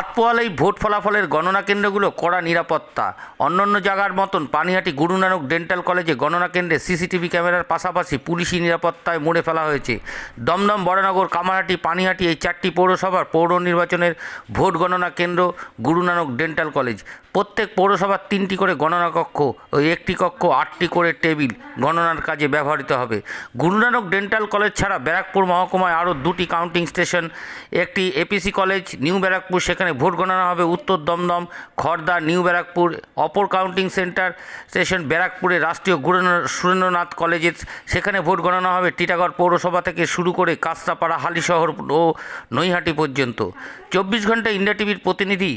আটপোয়াল vote ফলাফলের গণনা কেন্দ্রগুলো কড়া নিরাপত্তা। অন্যান্য জায়গার মতন পানিহাটি গুরু নানক ডেন্টাল কলেজে গণনা কেন্দ্রে সিসিটিভি ক্যামেরার পাশাপাশি পুলিশি নিরাপত্তায় মুড়ে ফেলা হয়েছে। দমদম, বড়নগর, কামারহাটি, পানিহাটি এই চারটি পৌরসভার পৌর নির্বাচনের ভোট গণনা কেন্দ্র গুরু নানক ডেন্টাল কলেজ। প্রত্যেক পৌরসভার তিনটি করে গণনা কক্ষ ও একটি কক্ষ, আটটি করে টেবিল গণনার কাজে ব্যবহৃত হবে। গুরু নানক ডেন্টাল কলেজ ছাড়া ব্যারাকপুর মহকুমায় আরও দুটি কাউন্টিং স্টেশন, একটি এপিসি কলেজ, নিউ ব্যারাকপুর সেখানে ভোট গণনা হবে উত্তর দমদম খড়দা নিউ ব্যারাকপুর, অপর কাউন্টিং সেন্টার স্টেশন ব্যারাকপুরে রাষ্ট্রীয় সুরেন্দ্রনাথ কলেজের সেখানে ভোট গণনা হবে টিটাগড় পৌরসভা থেকে শুরু করে কাঁচরাপাড়া, হালিশহর ও নৈহাটি পর্যন্ত। চব্বিশ ঘণ্টা ইন্ডিয়া টিভির প্রতিনিধি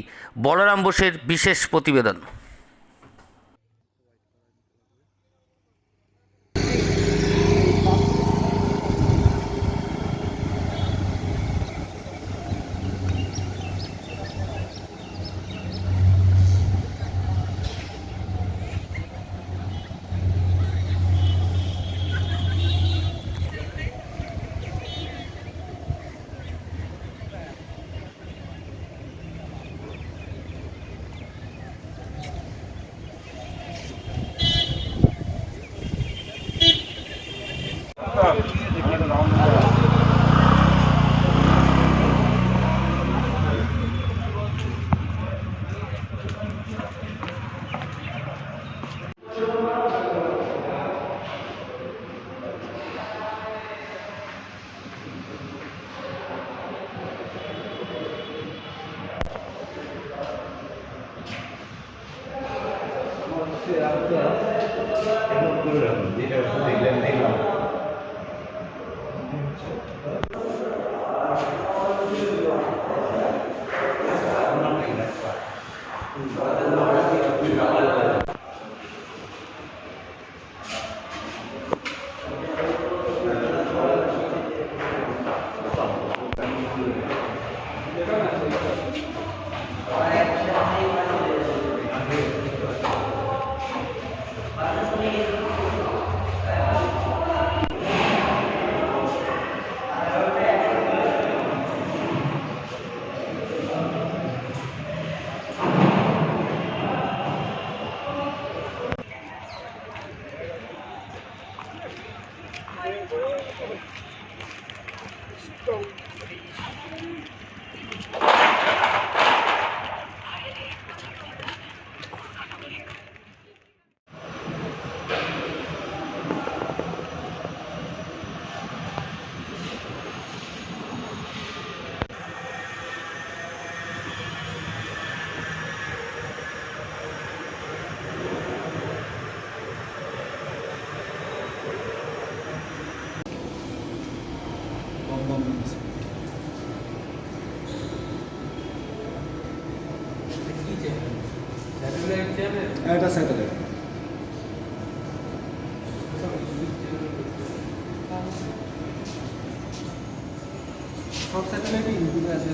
বলরাম বোসের বিশেষ প্রতিবেদন। cái mục tiêu là mình đi đâu cũng tìm lên đây rồi Let's go. এটা স্যাটেলাইট সব স্যাটেলাইটই ইউটিউবে আছে।